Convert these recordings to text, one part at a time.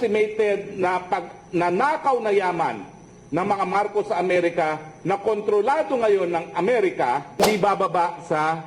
estimated na pag nanakaw na yaman ng mga Marcos sa Amerika na kontrolado ngayon ng Amerika, di bababa sa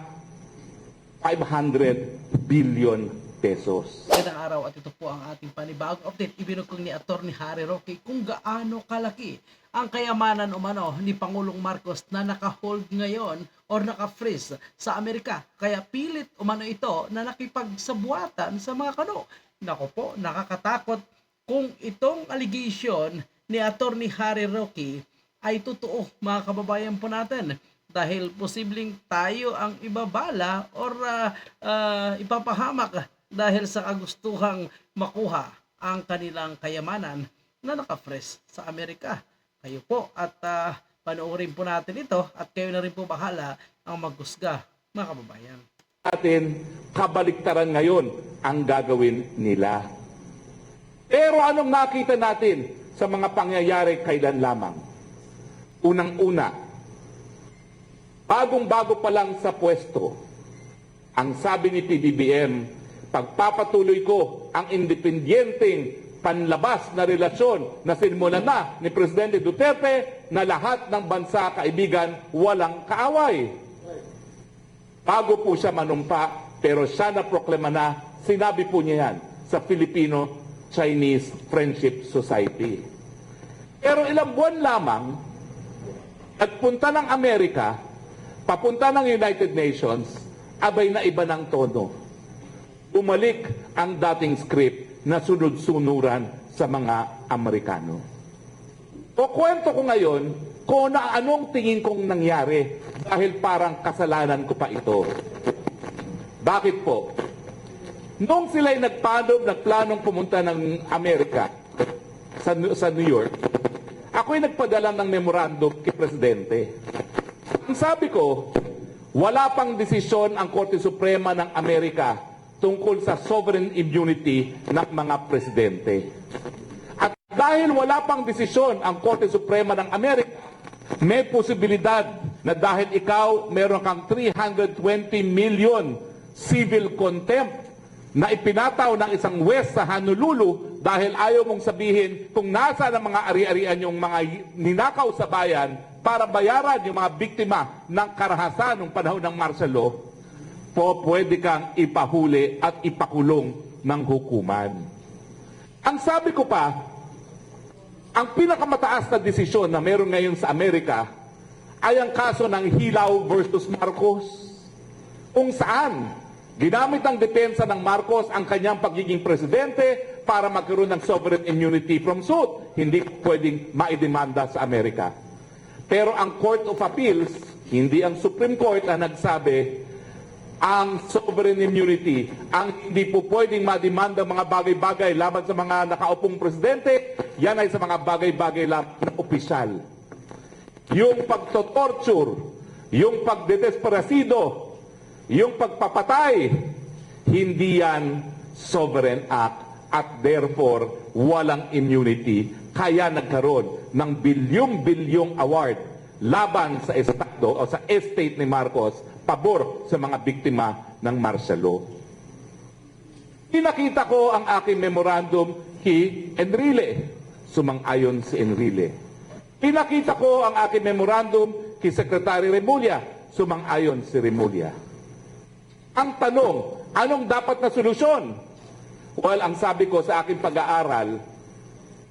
500 billion pesos. Magandang araw at ito po ang ating panibagong update. Ibinugkong ni Atty. Harry Roque kung gaano kalaki ang kayamanan umano ni Pangulong Marcos na naka-hold ngayon or naka-freeze sa Amerika. Kaya pilit umano ito na nakipagsabuatan sa mga kano. Nako po, nakakatakot kung itong allegation ni Atty. Harry Roque ay totoo mga kababayan po natin dahil posibleng tayo ang ibabala or ah, ah, ipapahamak dahil sa kagustuhang makuha ang kanilang kayamanan na nakafresh sa Amerika. Kayo po at ah, panoorin po natin ito at kayo na rin po bahala ang maghusga mga kababayan. Atin, kabaliktaran ngayon ang gagawin nila. Pero anong nakita natin sa mga pangyayari kailan lamang? Unang-una, bagong-bago pa lang sa pwesto, ang sabi ni PBBM, pagpapatuloy ko ang independenteng panlabas na relasyon na sinmulan na ni Presidente Duterte na lahat ng bansa kaibigan walang kaaway. Bago po siya manumpa, pero siya na proklama na, sinabi po niya yan sa Filipino-Chinese Friendship Society. Pero ilang buwan lamang, nagpunta ng Amerika, papunta ng United Nations, abay na iba ng tono. Umalik ang dating script na sunod-sunuran sa mga Amerikano. O kwento ko ngayon kung na anong tingin kong nangyari dahil parang kasalanan ko pa ito. Bakit po? Nung sila'y nagpano, nagplanong pumunta ng Amerika sa, sa New York, ako'y nagpadala ng memorandum kay Presidente. Ang sabi ko, wala pang desisyon ang Korte Suprema ng Amerika tungkol sa sovereign immunity ng mga presidente. At dahil wala pang desisyon ang Korte Suprema ng Amerika, may posibilidad na dahil ikaw meron kang 320 million civil contempt na ipinataw ng isang West sa Honolulu dahil ayaw mong sabihin kung nasa ng mga ari-arian yung mga ninakaw sa bayan para bayaran yung mga biktima ng karahasan ng panahon ng martial law, po pwede kang ipahuli at ipakulong ng hukuman. Ang sabi ko pa, ang pinakamataas na desisyon na meron ngayon sa Amerika ay ang kaso ng Hilaw versus Marcos. Kung saan, ginamit ang depensa ng Marcos ang kanyang pagiging presidente para magkaroon ng sovereign immunity from suit. Hindi pwedeng maidemanda sa Amerika. Pero ang Court of Appeals, hindi ang Supreme Court ang nagsabi, ang sovereign immunity, ang hindi po pwedeng mademanda mga bagay-bagay laban sa mga nakaupong presidente, yan ay sa mga bagay-bagay lamang na opisyal. Yung pagtotorture, yung pagdedesperasido, yung pagpapatay, hindi yan sovereign act at therefore walang immunity. Kaya nagkaroon ng bilyong-bilyong award laban sa estado o sa estate ni Marcos pabor sa mga biktima ng martial law. Pinakita ko ang aking memorandum kay Enrile. Sumang-ayon si Enrile. Pinakita ko ang aking memorandum kay Secretary Remulla. Sumang-ayon si Remulla. Ang tanong, anong dapat na solusyon? Well, ang sabi ko sa aking pag-aaral,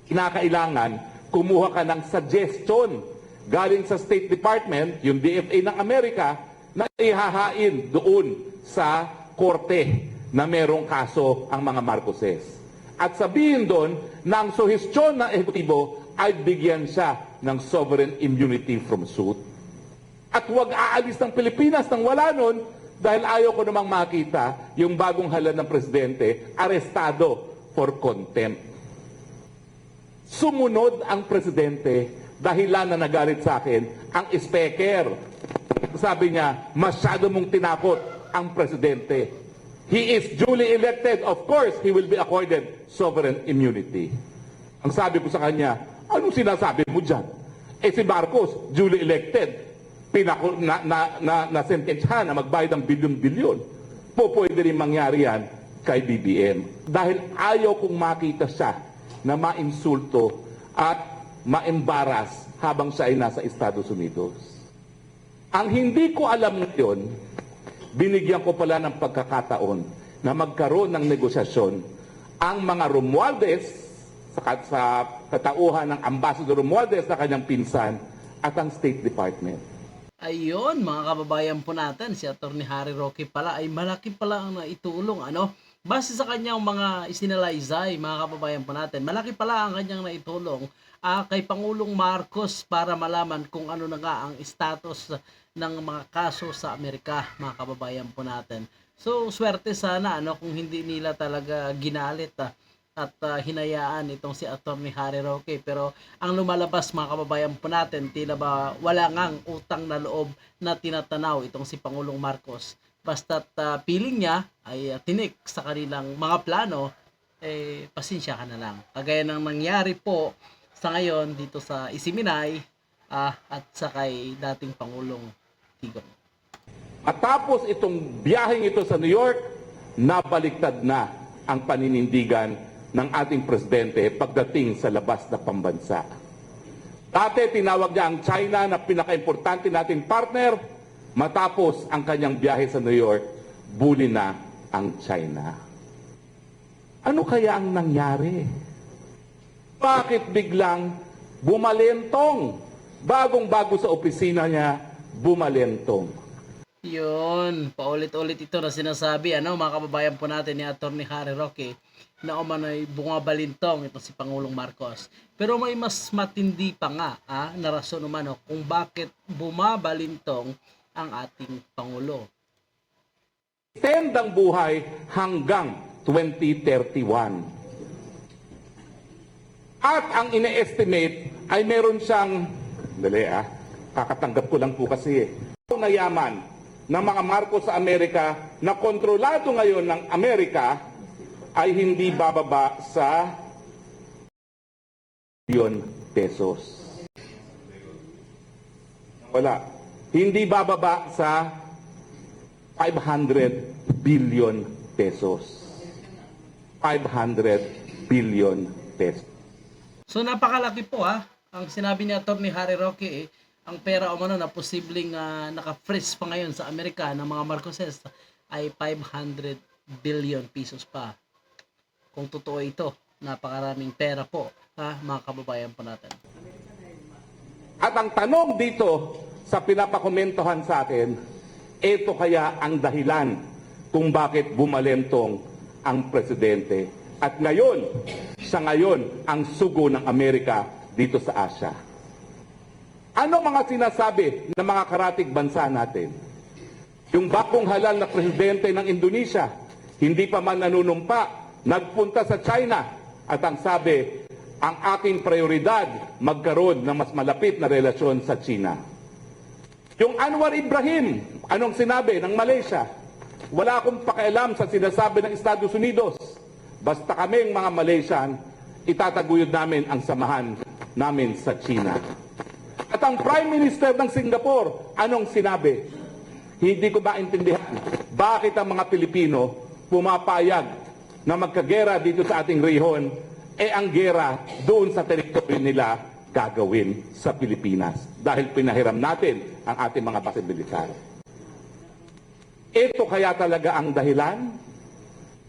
kinakailangan kumuha ka ng suggestion galing sa State Department, yung DFA ng Amerika, na ihahain doon sa korte na merong kaso ang mga Marcoses. At sabihin doon na ang suhestyon ng ehekutibo ay bigyan siya ng sovereign immunity from suit. At huwag aalis ng Pilipinas nang wala nun dahil ayaw ko namang makita yung bagong halal ng presidente arestado for contempt. Sumunod ang presidente dahilan na nagalit sa akin ang speaker. Sabi niya, masyado mong tinakot ang presidente. He is duly elected. Of course, he will be accorded sovereign immunity. Ang sabi ko sa kanya, anong sinasabi mo dyan? Eh si Marcos, duly elected. Pinako, na, na, na, na sentensya na magbayad ng bilyon-bilyon. Po pwede rin mangyari yan kay BBM. Dahil ayaw kong makita siya na mainsulto at maembaras habang siya ay nasa Estados Unidos. Ang hindi ko alam ngayon, binigyan ko pala ng pagkakataon na magkaroon ng negosasyon ang mga Romualdez sa, sa katauhan ng Ambassador Romualdez na kanyang pinsan at ang State Department. Ayun, mga kababayan po natin, si Atty. Harry Roque pala ay malaki pala ang naitulong, ano? Base sa kanyang mga isinalaysay, mga kababayan po natin, malaki pala ang kanyang naitulong ah, kay Pangulong Marcos para malaman kung ano na nga ang status ng mga kaso sa Amerika, mga kababayan po natin. So, swerte sana ano kung hindi nila talaga ginalit ah, at ah, hinayaan itong si Atty. Harry Roque. Pero ang lumalabas mga kababayan po natin, tila ba wala ngang utang na loob na tinatanaw itong si Pangulong Marcos. Basta't ah, piling niya ay ah, tinik sa kanilang mga plano, eh pasensya ka na lang. Kagaya ng nangyari po sa ngayon dito sa Isiminay ah, at sa kay dating Pangulong Tigong. Matapos itong biyaheng ito sa New York, nabaliktad na ang paninindigan ng ating presidente pagdating sa labas na pambansa. Dati tinawag niya ang China na pinakaimportante nating partner. Matapos ang kanyang biyahe sa New York, buli na ang China. Ano kaya ang nangyari? Bakit biglang bumalentong? Bagong-bago sa opisina niya, bumalentong. Yun, paulit-ulit ito na sinasabi, ano, mga kababayan po natin ni Atty. Harry Roque, na umano'y bungabalintong ito si Pangulong Marcos. Pero may mas matindi pa nga, ah, na rason umano kung bakit bumabalintong ang ating Pangulo. extend ang buhay hanggang 2031. At ang ine-estimate ay meron siyang, dali ah, kakatanggap ko lang po kasi eh, na yaman ng mga Marcos sa Amerika na kontrolado ngayon ng Amerika ay hindi bababa sa billion pesos. Wala. Hindi bababa sa 500 billion pesos. 500 billion pesos. So napakalaki po ha, ang sinabi ni Atty. Harry Roque, eh, ang pera umano na posibleng ah, naka-freeze pa ngayon sa Amerika ng mga Marcoses ay 500 billion pesos pa. Kung totoo ito, napakaraming pera po, ha, mga kababayan po natin. At ang tanong dito sa pinapakomentohan sa akin, ito kaya ang dahilan kung bakit bumalentong ang presidente. At ngayon, sa ngayon, ang sugo ng Amerika dito sa Asia. Ano mga sinasabi ng mga karatig bansa natin? Yung bakong halal na presidente ng Indonesia, hindi pa man nanunumpa, nagpunta sa China at ang sabi, ang aking prioridad magkaroon ng mas malapit na relasyon sa China. Yung Anwar Ibrahim, anong sinabi ng Malaysia? Wala akong pakialam sa sinasabi ng Estados Unidos. Basta kaming mga Malaysian, itataguyod namin ang samahan namin sa China. At ang Prime Minister ng Singapore, anong sinabi? Hindi ko maintindihan bakit ang mga Pilipino pumapayag na magkagera dito sa ating rehon, eh ang gera doon sa teritoryo nila gagawin sa Pilipinas dahil pinahiram natin ang ating mga base militar. Ito kaya talaga ang dahilan?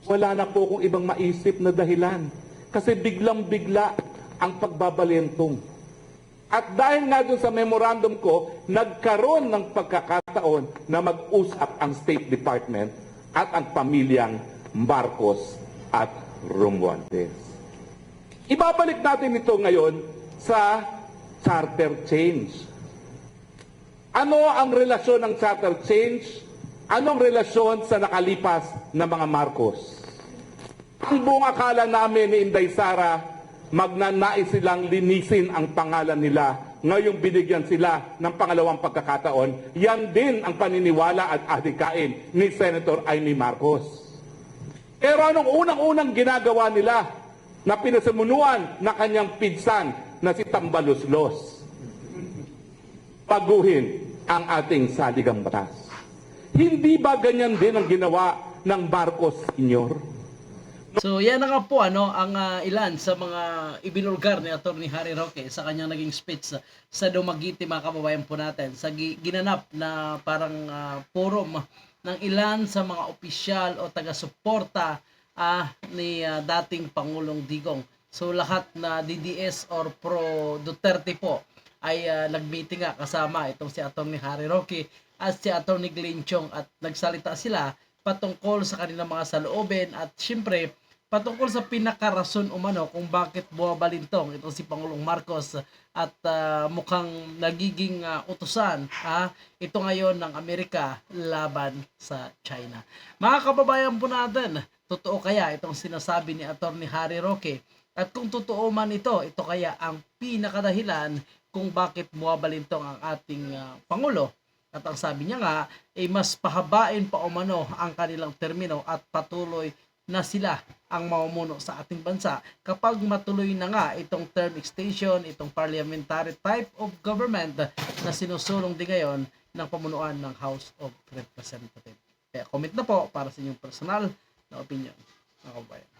Wala na po akong ibang maisip na dahilan. Kasi biglang-bigla ang pagbabalentong. At dahil nga doon sa memorandum ko, nagkaroon ng pagkakataon na mag-usap ang State Department at ang pamilyang Marcos at Romualdez. Ibabalik natin ito ngayon sa charter change. Ano ang relasyon ng charter change? Anong relasyon sa nakalipas na mga Marcos? Ang buong akala namin ni Inday Sara, magnanais silang linisin ang pangalan nila. Ngayong binigyan sila ng pangalawang pagkakataon, yan din ang paniniwala at adikain ni Senator Amy Marcos. Pero anong unang-unang ginagawa nila na pinasimunuan na kanyang pinsan na si Tambaluslos? Paguhin ang ating saligang batas. Hindi ba ganyan din ang ginawa ng Marcos Sr.? So yan na nga po ano ang ah, ilan sa mga ibinulgar ni Attorney Harry Roque sa kanyang naging speech sa, sa Dumaguete mga kababayan po natin. Sa gi- ginanap na parang ah, forum ng ilan sa mga opisyal o taga-suporta ah, ni ah, dating Pangulong Digong. So lahat na DDS or pro Duterte po ay ah, nag-meeting nga kasama itong si Attorney Harry Roque at si Attorney Glenn Chong at nagsalita sila patungkol sa kanilang mga saloobin at syempre patungkol sa pinakarason umano kung bakit buwabalintong itong si Pangulong Marcos at ah, mukhang nagiging ah, utusan ah, ito ngayon ng Amerika laban sa China. Mga kababayan po natin, totoo kaya itong sinasabi ni Attorney Harry Roque? At kung totoo man ito, ito kaya ang pinakadahilan kung bakit buwabalintong ang ating ah, Pangulo? At ang sabi niya nga, ay mas pahabain pa umano ang kanilang termino at patuloy na sila ang mamumuno sa ating bansa kapag matuloy na nga itong term extension, itong parliamentary type of government na sinusulong din ngayon ng pamunuan ng House of Representatives. Kaya comment na po para sa inyong personal na opinion. Mga kababayan.